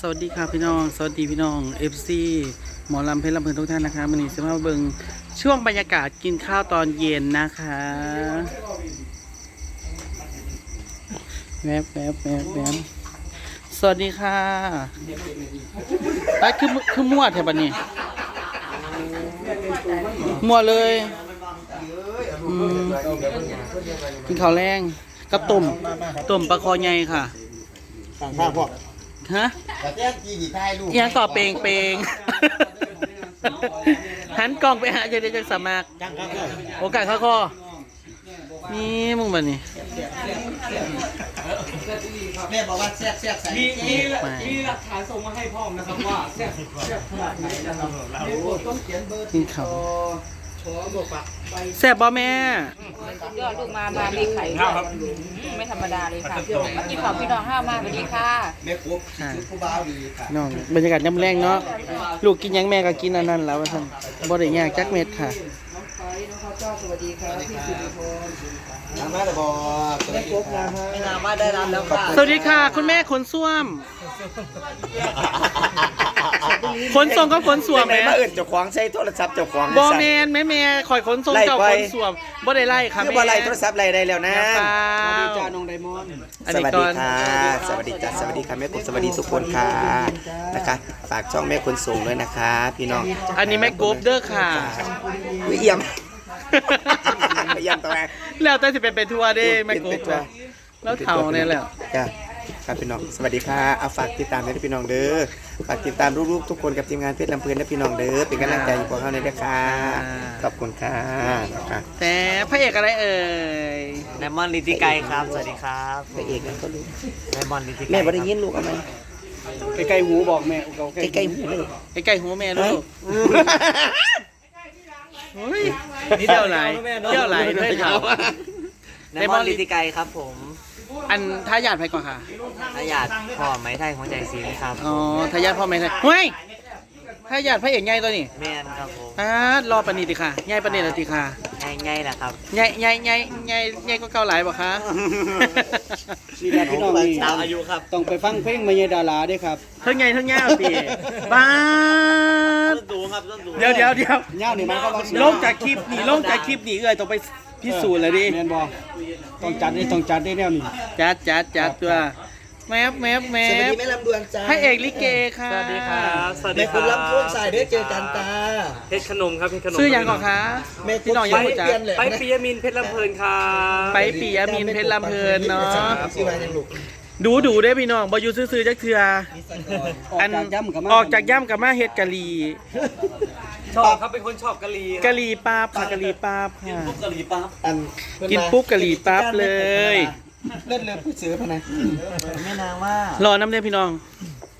สวัสดีครับพี่น้อง สวัสดีพี่น้อง FC หมอลำเพชรลำเพลินทุกท่านนะคะวันนี้จะมาเบิงช่วงบรรยากาศกินข้าวตอนเย็นนะคะแวบแวบแวบแวบสวัสดีค่ะไอ้คือคือมั่วแถวบันนี้มั่วเลยอืมกินข้าวแรงกับต้มต้มปลาคอใหญ่ค่ะสั่งข้าวพวก ฮะแต่แจ้งกี่ดีท้ายลูกเอียงต่อเปงเปงหันกล้องไปหาเจเจจักสามักจังครับโอกาสข้อคอนี่มึงมานี่แม่บอกว่าแซ่บแซ่บใส่มีมีไปมีหลักฐานส่งมาให้พ่อมนะครับว่าแซ่บแซ่บขนาดไหนนะครับมีคนต้องเขียนเบอร์กินข้าวชอบวกปักไป แซ่บบ่แม่ สุดยอดลูกมา มามีไข่ด้วยอืมไม่ธรรมดาเลยค่ะมากินของพี่น้องห้าวมากสวัสดีค่ะแม่คุบคือผู้บ่าวดีค่ะน้องบรรยากาศย่ำแรงเนาะลูกกินหยังแม่ก็กินอันนั้นแล้วว่าท่านบ่ได้ยากจักเม็ดค่ะ น้ำมาแต่บอกแม่คุบนะฮะไม่น้ำมาได้รับแล้วค่ะสวัสดีค่ะ คุณแม่ขนส้วม ขนส่งก็ขนส้วมแม่แม่มาเอื่นเจ้าของใช้โทรศัพท์เจ้าของบ่แมนแม่แม่คอยขนส่งเจ้าขนส้วมบ่ได้ไล่ค่ะคือแม่บ่ไรโทรศัพท์ไรได้แล้วนะเปล่าอันสนี้วัสก่ดีอนค่ะ สวัสดีจ้ะสวัสดีค่ะแม่คุบสวัสดีทุกคนค่ะนะคะฝากช่องแม่คนสูงด้วยนะคะ พี่น้องอันนี้แม่กบเด้อค่ะอุ๊ยเอี่ยมเอี่ยมตัวแม่แล้วแต่สิเป็นไปทัวร์เด้แม่กเป็นบไปทัวร์แล้วเท่าเนี่ยแหละจ้ะ ครับพี่น้อง สวัสดีค่ะเอาฝากติดตามด้วยพี่น้องเด้อ ฝากติดตามลูกๆทุกคนกับทีมงานเพชรลำเพลินและพี่น้องเด้อ เป็นกำลังใจให้พวกเขาในด้วยค่ะ ขอบคุณค่ะนะคะแต่พระเอกอะไรเอ่ยไดมอนลิติไกครับ สวัสดีครับพระเอกนั่นก็รู้ไดมอนลิติไกแม่บ่ได้ยินลูกเอาไหมใกล้ๆหูบอกแม่ใกล้ๆหูเลยใกล้ๆหูแม่ลูกเฮ้ยนี่เที่ยวไหลเที่ยวไหลด้วยเท่าไดมอนลิติไกครับผม อันทายาทไปก่อนค่ะอาญาติพ่อไม้ไทยหัวใจสีครับอ๋อทายาทพ่อแม่ไทยเฮ้ยทายาทพระเอกใหญ่ตัวนี้แม่นครับผมอ่ารอปานนีติค่ะใหญ่ปานนีละติค่ะง่ายๆแหละครับใหญ่ใหญ่ใหญ่ใหญ่ใหญ่ก็เก่าหลายบ่คะพี่น้องพี่น้องนี่ตามอายุครับต้องไปฟังเพลงมายาดาราด้วยครับเท่าใหญ่เท่าเงี้ยสิบ้าดต้นดูครับต้นดูเดี๋ยวเดี๋ยวเดี๋ยว เง่านี่มันก็ว่าลงจากคลิปนี่ลงจากคลิปนี่เอ้ยต้องไป พิสูจน์เลยดิแมนบอต้องจัดได้ต้องจัดได้แนวนี้จัดจัดจัดตัวแมบแมบแมสวัสบดีแม่ลำดวนจ้าพระเอกลิเกค่ะสวัสดีครับสวัสดีแม่คคุณรับลำทุ่งสายเด้อเจอกันตา เพชรขนมครับเพชรขนมชื่ออย่างก่อนคะ แม่พี่น้องยังไปรู้จักเปลี่ยนเลยไปปิยมินทร์เพชรลำเพลินครับไปปิยมินทร์เพชรลำเพลินเนาะ ชื่ออะไรยังลูกดูดูได้อพี่น้องบอยู่ซื่อๆจักเทือ ออกจากย่ำกับมาออกจากย่ำกับมาเฮ็ดกะหรี่ ชอบครับเป็นคนชอบกะลีกะหรี่ปั๊บค่ะกะหรี่ปั๊บค่ะกะลีปั๊บอันกินปุ๊บกะหรี่ปั๊บเลย เล่นเลยผู้ซื้อพะนะแม่นางว่ารอน้ำเด้อพี่น้อง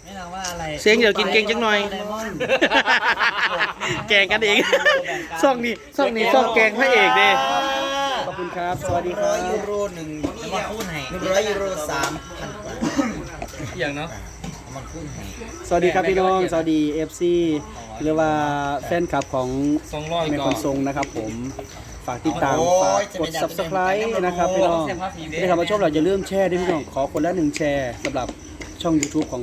แม่นางว่าอะไรเสียงเดี๋ยวกินเก่งจังหน่อย ไดมอนด์แกงกันเองซ่องนี้ซ่องนี้ซ่องแกงพระเอกเด้ขอบคุณครับ สวัสดีคร้รัอยยูบ โรหนึ่งมาพูดให้หนึ่งร้อยยูโรสามพันกว่า อย่างเนาะ สวัสดีครับพี่น้องสวัสดี FC หรือว่าแฟนคลับของสองร้อยแม่ก่คอนนทรงนะครับผมฝากติดตามฝากกด subscribe นะครับพี่น้องได้ครับมาชมเราอย่าลืมแชร์ด้วยพี่น้องขอคนละหนึ่งแชร์สำหรับช่อง YouTube ของ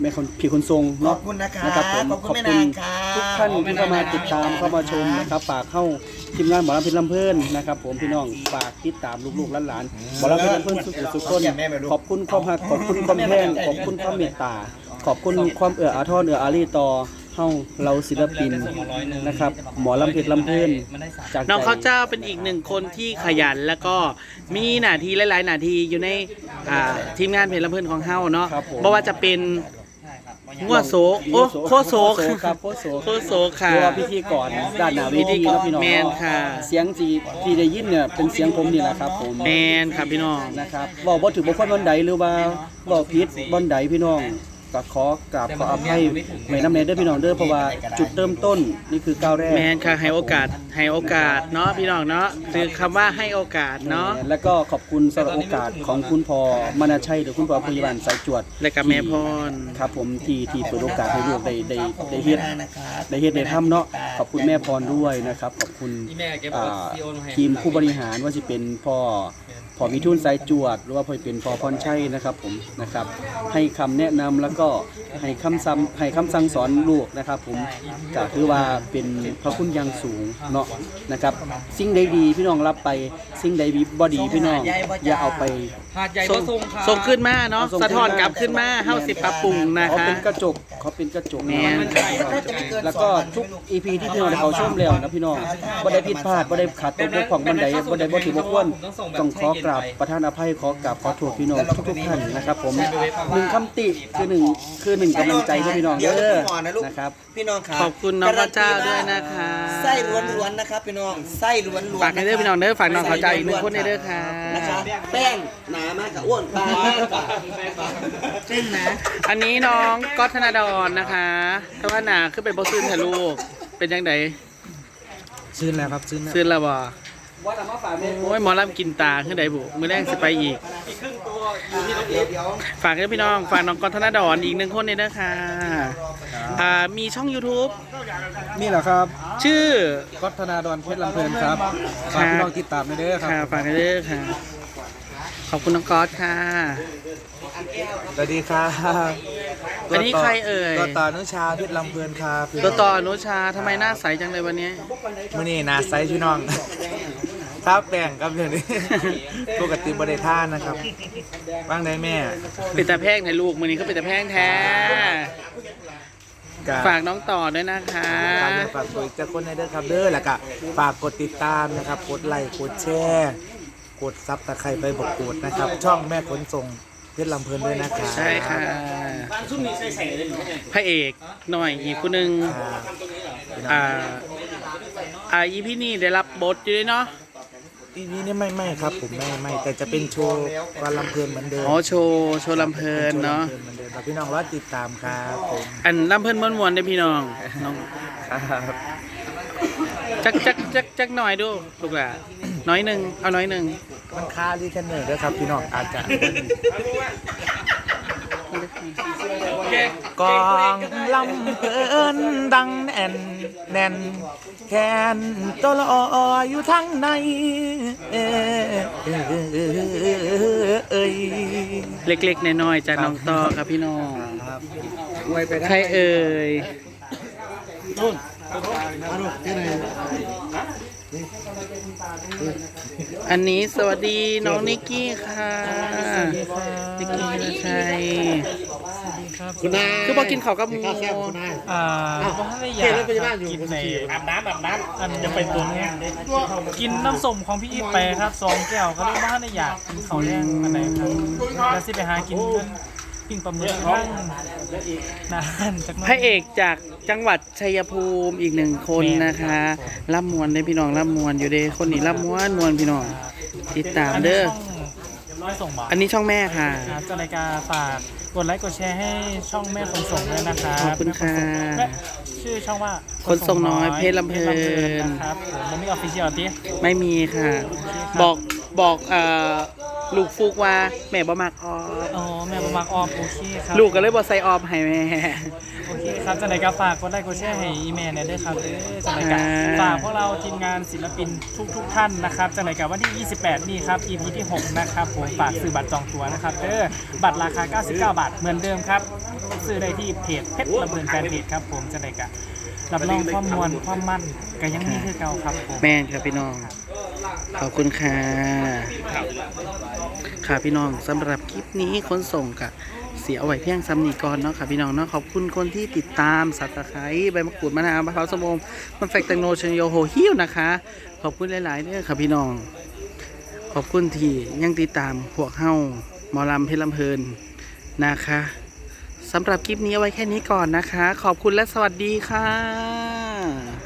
แม่คนผีคนทรงขอเนาะบคุณนะคะนะครับผมขอบคุณแม่นางค่ะทุกท่านที่เข้ามาติดตามเข้ามาชมนะครับฝากเข้าทีมงานหมอลำเพชรลำเพลินนะครับผมพี่น้องฝากติดตามลูกๆหลานๆหมอลำเพชรลำเพลินสุขสุขคนขอบคุณความหักขอบคุณความแพงขอบคุณความเมตตา ขอบคุณความเอื้ออาทรเอื้ออารีต่อเฮาเราศิลปินนะครับ หมอลำเพชรลำเพลินจากใจน้องข้าวเจ้าเป็นอีกหนึ่งคนที่ขยันแล้วก็มีหน้าที่หลาย ๆ หน้าที่อยู่ในอ่าทีมงานเพลลำเพื่อนของเฮาเนาะครับผม บ่ว่าจะเป็น งัวโศกโอ้โคโศกครับโคโศกโคโศกค่ะเรียกว่าพิธีกรด้านหน้าเวทีนะพี่น้องแมนค่ะ เสียงที่ที่ได้ยินเนี่ยเป็นเสียงผมนี่แหละครับผมแมนค่ะพี่น้องนะครับบอกว่าถือบุคคลบนใดหรือว่าบอกผิดบนใดพี่น้อง ก็ขอกราบขออภัยไม่น้ำเนเด้อพี่น้องเด้อเพราะว่าจุดเริ่มต้นนี่คือก้าวแรกแมนค่ะให้โอกาสให้โอกาสเนาะพี่น้องเนาะคือคำว่าให้โอกาสเนาะแล้วก็ขอบคุณสำหรับโอกาสของคุณพ่อมนาชัยหรือคุณพ่อพยาบาลสายจวดและกับแม่พรครับผมที่ที่เปิดโอกาสให้ลูกได้ได้ได้เฮ็ดนะคะได้เฮ็ดได้ทำเนาะขอบคุณแม่พรด้วยนะครับ ขอบคุณอ่าทีมผู้บริหารว่าจะเป็นพ่อ พอมีทุนสายจวด หรือว่าพอเป็นพอพรชัยนะครับผมนะครับ ให้คำแนะนำแล้วก็ให้คำซ้ำให้คำสั่งสอนลูกนะครับ ผมก็ถือว่าเป็นพระคุณอยังสูงเนาะนะครับ สิ่งใดดีพี่น้องรับไปสิ่งใดบ่ดีพี่น้องอย่าเอาไปหาดใหญ่ส่ก็งทรงค่ะส่งขึ้นมาเนาะส่งขึ้นมาสะท้อนกลับขึ้นมาเฮาสิปรับปรุงนะเขาคะ เป็นกระจกเขาเป็นกระจกแม่นแล้วก็ทุก EP ที่พี่น้องได้เขาชมแล้วนะพี่น้องบ่ได้ผิดพลาดบ่ได้ขาดตกบกพร่องบันไดบ่ได้บ่ถือบ่ควรต้องขอกราบประทานอภัยขอกราบขอโทษพี่น้องทุกๆท่านนะครับผมหนึ่งคำติคือหนึ่งคือหนึ่งกำลังใจให้พี่น้องเด้อนะครับพี่น้องครับขอบคุณน้องพระเจ้าด้วยนะคะไส้ล้วนๆนะครับพี่น้องไส้ล้วนๆฝากให้เด้อพี่น้องเด้อฝากน้องเข้าใจอีกหนึ่งคนในเด้อค่ะนะคะแป้งหนามากกับอ้วนปลาเส้นนะอันนี้น้องก๊อตธนาดรนะคะแต่ว่าหนาขึ้นไปบ่ซื้อถ่ายรูปเป็นยังไงซื้อแล้วครับซื้อแล้วซื้อแล้วบ่ โอ้ยหมอลำกินตาขึ้นไดบุมือแรกสิไปอีกฝากให้พี่น้อง ฝากน้องก๊อตธนาดรอีกหนึ่งคนในเด้อค่ะอ่ามีช่อง YouTube นี่แหละครับชื่อ ก็ธนาดอนเพชรลำเพลินครับครับฝากพี่น้องติดตามด้วยเด้อครับค่ะฝากให้เด้อค่ะ ขอบคุณน้องก๊อตค่ะ สวัสดีครับอันนี้ใครเอ่ย ตัวต่อนุชาเพชรลำเพลินครับตัวต่ออนุชาทำไมหน้าใสจังเลยวันนี้ มื่อนี้นาไซส์พี่น้อง ท้าแป้งครับเดี๋ยวนี้ ปกติบริท่านนะครับว่างได้แม่เป็นตาแพงในลูกมือนี้ก็เป็นตาแพงแท้ กะฝากน้องต่อด้วยนะคะ ฝากฝากคุยจะคนในเด้อครับเด้อแล้วก็ฝากกดติดตามนะครับ กดไลค์กดแชร์กดซับตะไคร้ใบบอกกดนะครับ ช่องแม่ขนส่งเพชรลำเพลินด้วยนะครับใช่ค่ะพระเอกหน่อยอีกคนหนึ่งอ่าอ่าอ่าอีพี่นี่ได้รับบทอยู่ด้วยเนาะ ทีนี้นี่ไม่ไม่ครับ ผมไม่ไม่แต่จะเป็นโชว์การลำเพลินเหมือนเดิมอ๋อโชว์โชว์ลำเพลินเนาะโชว์ลำพลิเหมือนเดิมครับพี่น้องรอติดตามครับผมอันลำเพลินม้วนๆได้อพี่น้องน้องครับจักจักจักจักหน่อยดูลูกหล่ะน้อยหนึ่งเอาน้อยหนึ่งมันค่าที่เทนเนอร์ด้วยครับพี่น้องอาจจะ กองลำเพินดังแน่นแน่นแขนตลออยู่ทั้งในเอ้ยเล็กๆน้อยๆจากน้องต่อครับพี่น้องครเอวยไปได้ใครเอ่น อันนี้สวัสดีน้องนิกกี้ค่ะนิกกี้นะชัยคุณนายคือบอกกินข้าวกับหมูอ่าไม่อยากกินในอาบน้ำอาบน้ำอันจะเป็นตัวเนี้ยกินน้ำส้มของพี่อีไปครับสองแก้วก็เลยว่าไม่อยากกินข้าวแรงอันไหนครับแล้วสิไปหากินเพื่อน ปิ้งปลาหมึกบ้างนานจากนั้นพระเอกจากจังหวัดชัยภูมิอีกหนึ่งคนนะคะร่ำมวนได้พี่น้องร่ำมวนอยู่เด้คนนี้ร่ำมวนมวนพี่น้องติดตามเด้อร้อยส่งบอกอันนี้ช่องแม่ค่ะ ครับจะรายการฝากกดไลค์กดแชร์ให้ช่องแม่คนส่งด้วยนะครับขอบคุณค่ะและชื่อช่องว่าคนส่งน้อยเพชรลำเพลิน นะครับผมมันไม่ออฟฟิเชียลติ ไม่มีค่ะ บอกบอกเอ่อ ลูกฟุกว่า แม่บ่มักออมอ๋อแม่ประมาณออมโอเคครับลูกก็เลยบ่ใส่ออมให้แม่ โอเคครับจังไหนก็ฝากกดไลค์กดแชร์ให้อีเมลเนี่ยด้วยครับเด้อจังไหนก็อ่า ฝากพวกเราทีมงานศิลปินทุกทุกๆท่านนะครับจังไหนกับวันที่ 28 นี่ครับ EP ที่ 6 นะครับผมฝากซื้อบัตรจองตั๋วนะครับเด้อบัตรราคา 99 บาทเหมือนเดิมครับซื้อได้ที่เพจเพชรระเบิดแฟนเพจครับผมจังไหนก็รับรองความมวลความมั่นก็ยังมีคือเก่าครับผม แม่นครับพี่น้อง ขอบคุณค่ะ ค่ะพี่น้องสำหรับคลิปนี้คนส่งกะเสียเอาไว้เพียงซ้ำนีก่อนเนาะค่ะพี่น้องเนาะขอบคุณคนที่ติดตามสัตว์ตะไคร้ใบมะกรูดมะนาวมะพร้าวสมมมันแฟกแตงโนชนโยโฮฮิวนะคะ ขอบคุณหลายๆเด้อค่ะพี่น้อง ขอบคุณที่ยังติดตามพวกเฮาหมอลำเพชรลำเพลินนะคะสำหรับคลิปนี้เอาไว้แค่นี้ก่อนนะคะ ขอบคุณและสวัสดีค่ะ